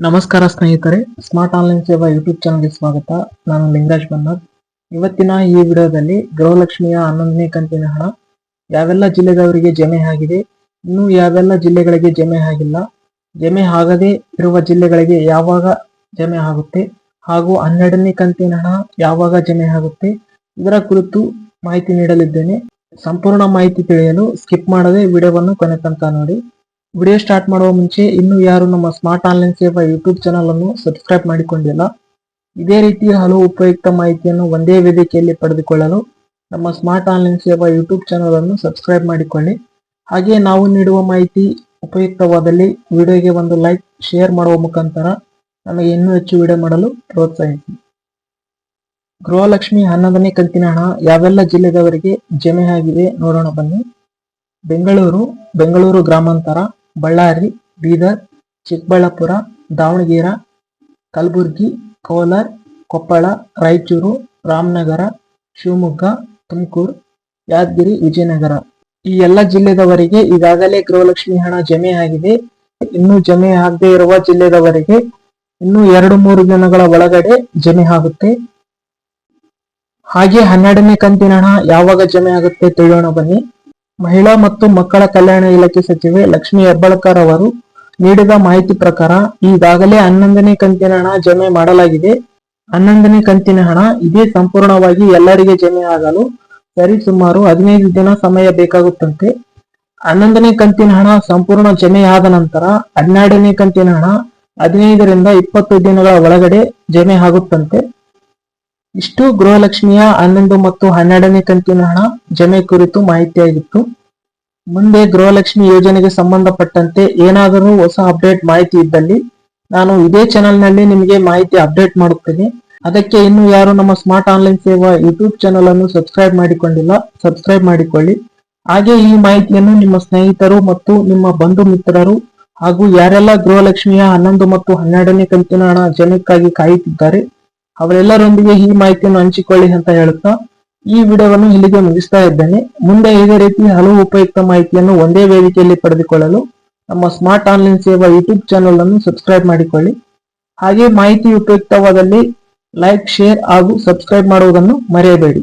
ನಮಸ್ಕಾರ ಸ್ನೇಹಿತರೆ smart online Seva YouTube ಚಾನಲ್ಗೆ ಸ್ವಾಗತ. ನಾನು ಲಿಂಗರಾಜ್ ಬನ್ನಾರ್. ಇವತ್ತಿನ ಈ ವಿಡಿಯೋದಲ್ಲಿ ಗೃಹಲಕ್ಷ್ಮಿಯ ಹನ್ನೊಂದನೇ ಕಂತಿನ ಹಣ. ಯಾವೆಲ್ಲ ಜಿಲ್ಲೆದವರಿಗೆ ಜಮೆ ಆಗಿದೆ? ಇನ್ನೂ ಯಾವೆಲ್ಲ ಜಿಲ್ಲೆಗಳಿಗೆ ಜಮೆ ಆಗಿಲ್ಲ? ಜಮೆ ಆಗದೇ ಇರುವ ಜಿಲ್ಲೆಗಳಿಗೆ ಯಾವಾಗ ಜಮೆ ಆಗುತ್ತೆ? ಹಾಗೂ ಹನ್ನೆರಡನೇ ಕಂತಿನ ಹಣ ಯಾವಾಗ ಜಮೆ ಆಗುತ್ತೆ? ಇದರ ಕುರಿತು ಮಾಹಿತಿ ನೀಡಲಿದ್ದೇನೆ. ಸಂಪೂರ್ಣ ಮಾಹಿತಿ ತಿಳಿಯಲು ಸ್ಕಿಪ್ ಮಾಡದೆ ವಿಡಿಯೋವನ್ನು ಕೊನೆ ತನಕ ನೋಡಿ. ವಿಡಿಯೋ ಸ್ಟಾರ್ಟ್ ಮಾಡುವ ಮುಂಚೆ ಇನ್ನು ಯಾರು ನಮ್ಮ smart online Seva YouTube channel ಅನ್ನು ಸಬ್ಸ್ಕ್ರೈಬ್ ಮಾಡಿಕೊಂಡಿಲ್ಲ, ಇದೇ ರೀತಿಯ ಹಲವು ಉಪಯುಕ್ತ ಮಾಹಿತಿಯನ್ನು ಒಂದೇ ವೇದಿಕೆಯಲ್ಲಿ ಪಡೆದುಕೊಳ್ಳಲು ನಮ್ಮ smart online Seva YouTube channel ಅನ್ನು ಸಬ್ಸ್ಕ್ರೈಬ್ ಮಾಡಿಕೊಳ್ಳಿ. ಹಾಗೆ ನಾವು ನೀಡುವ ಮಾಹಿತಿ ಉಪಯುಕ್ತವಾದಲ್ಲಿ ವಿಡಿಯೋಗೆ ಒಂದು ಲೈಕ್, ಶೇರ್ ಮಾಡುವ ಮುಖಾಂತರ ನಮಗೆ ಇನ್ನೂ ಹೆಚ್ಚು ವಿಡಿಯೋ ಮಾಡಲು ಪ್ರೋತ್ಸಾಹಿಸಿ. ಗೃಹಲಕ್ಷ್ಮಿ ಹನ್ನೊಂದನೇ ಕಂತಿನ ಹಣ ಯಾವೆಲ್ಲ ಜಿಲ್ಲೆದವರಿಗೆ ಜಮೆ ನೋಡೋಣ ಬನ್ನಿ. ಬೆಂಗಳೂರು ಬೆಂಗಳೂರು ಗ್ರಾಮಾಂತರ ಬಳ್ಳಾರಿ, ಬೀದರ್, ಚಿಕ್ಕಬಳ್ಳಾಪುರ, ದಾವಣಗೆರೆ, ಕಲಬುರಗಿ, ಕೋಲಾರ, ಕೊಪ್ಪಳ, ರಾಯಚೂರು, ರಾಮನಗರ, ಶಿವಮೊಗ್ಗ, ತುಮಕೂರು, ಯಾದಗಿರಿ, ವಿಜಯನಗರ. ಈ ಎಲ್ಲ ಜಿಲ್ಲೆದವರಿಗೆ ಈಗಾಗಲೇ ಗೃಹಲಕ್ಷ್ಮಿ ಹಣ ಜಮೆ ಆಗಿದೆ. ಇನ್ನು ಜಮೆ ಆಗದೆ ಇರುವ ಜಿಲ್ಲೆದವರಿಗೆ ಇನ್ನು ಎರಡು ಮೂರು ದಿನಗಳ ಒಳಗಡೆ ಜಮೆ ಆಗುತ್ತೆ. ಹಾಗೆ ಹನ್ನೆರಡನೇ ಕಂತಿನ ಹಣ ಯಾವಾಗ ಜಮೆ ಆಗುತ್ತೆ ತಿಳಿಯೋಣ ಬನ್ನಿ. ಮಹಿಳಾ ಮತ್ತು ಮಕ್ಕಳ ಕಲ್ಯಾಣ ಇಲಾಖೆ ಸಚಿವೆ ಲಕ್ಷ್ಮಿ ಹೆಬ್ಬಾಳ್ಕರ್ ಅವರು ನೀಡಿದ ಮಾಹಿತಿ ಪ್ರಕಾರ ಈಗಾಗಲೇ ಹನ್ನೊಂದನೇ ಕಂತಿನ ಹಣ ಜಮೆ ಮಾಡಲಾಗಿದೆ. ಹನ್ನೊಂದನೇ ಕಂತಿನ ಹಣ ಇದೇ ಸಂಪೂರ್ಣವಾಗಿ ಎಲ್ಲರಿಗೆ ಜಮೆ ಆಗಲು ಸರಿ ಸುಮಾರು ಹದಿನೈದು ದಿನ ಸಮಯ ಬೇಕಾಗುತ್ತಂತೆ. ಹನ್ನೊಂದನೇ ಕಂತಿನ ಹಣ ಸಂಪೂರ್ಣ ಜಮೆ ಆದ ನಂತರ ಹನ್ನೆರಡನೇ ಕಂತಿನ ಹಣ ಹದಿನೈದರಿಂದ ಇಪ್ಪತ್ತು ದಿನಗಳ ಒಳಗಡೆ ಜಮೆ ಆಗುತ್ತಂತೆ. ಇಷ್ಟು ಗೃಹಲಕ್ಷ್ಮಿಯ ಹನ್ನೊಂದು ಮತ್ತು ಹನ್ನೆರಡನೇ ಕಂತಿನ ಹಣ ಜಮೆ ಕುರಿತು ಮಾಹಿತಿಯಾಗಿತ್ತು. ಮುಂದೆ ಗೃಹಲಕ್ಷ್ಮಿ ಯೋಜನೆಗೆ ಸಂಬಂಧಪಟ್ಟಂತೆ ಏನಾದರೂ ಹೊಸ ಅಪ್ಡೇಟ್ ಮಾಹಿತಿ ಇದ್ದಲ್ಲಿ ನಾನು ಇದೇ ಚಾನೆಲ್ನಲ್ಲಿ ನಿಮಗೆ ಮಾಹಿತಿ ಅಪ್ಡೇಟ್ ಮಾಡುತ್ತೇನೆ. ಅದಕ್ಕೆ ಇನ್ನು ಯಾರು ನಮ್ಮ smart online Seva YouTube channel ಅನ್ನು ಸಬ್ಸ್ಕ್ರೈಬ್ ಮಾಡಿಕೊಂಡಿಲ್ಲ, ಸಬ್ಸ್ಕ್ರೈಬ್ ಮಾಡಿಕೊಳ್ಳಿ. ಹಾಗೆ ಈ ಮಾಹಿತಿಯನ್ನು ನಿಮ್ಮ ಸ್ನೇಹಿತರು ಮತ್ತು ನಿಮ್ಮ ಬಂಧು ಮಿತ್ರರು ಹಾಗೂ ಯಾರೆಲ್ಲ ಗೃಹಲಕ್ಷ್ಮಿಯ ಹನ್ನೊಂದು ಮತ್ತು ಹನ್ನೆರಡನೇ ಕಂತಿನ ಹಣ ಜಮಕ್ಕಾಗಿ ಕಾಯುತ್ತಿದ್ದಾರೆ ಅವರೆಲ್ಲರೊಂದಿಗೆ ಈ ಮಾಹಿತಿಯನ್ನು ಹಂಚಿಕೊಳ್ಳಿ ಅಂತ ಹೇಳುತ್ತಾ ಈ ವಿಡಿಯೋವನ್ನು ಇಲ್ಲಿಗೆ ಮುಗಿಸ್ತಾ ಇದ್ದೇನೆ. ಮುಂದೆ ಇದೇ ರೀತಿ ಹಲವು ಉಪಯುಕ್ತ ಮಾಹಿತಿಯನ್ನು ಒಂದೇ ವೇದಿಕೆಯಲ್ಲಿ ಪಡೆದುಕೊಳ್ಳಲು ನಮ್ಮ smart online Seva YouTube channel ಅನ್ನು ಸಬ್ಸ್ಕ್ರೈಬ್ ಮಾಡಿಕೊಳ್ಳಿ. ಹಾಗೆ ಮಾಹಿತಿ ಉಪಯುಕ್ತವಾದಲ್ಲಿ ಲೈಕ್, ಶೇರ್ ಹಾಗೂ ಸಬ್ಸ್ಕ್ರೈಬ್ ಮಾಡುವುದನ್ನು ಮರೆಯಬೇಡಿ.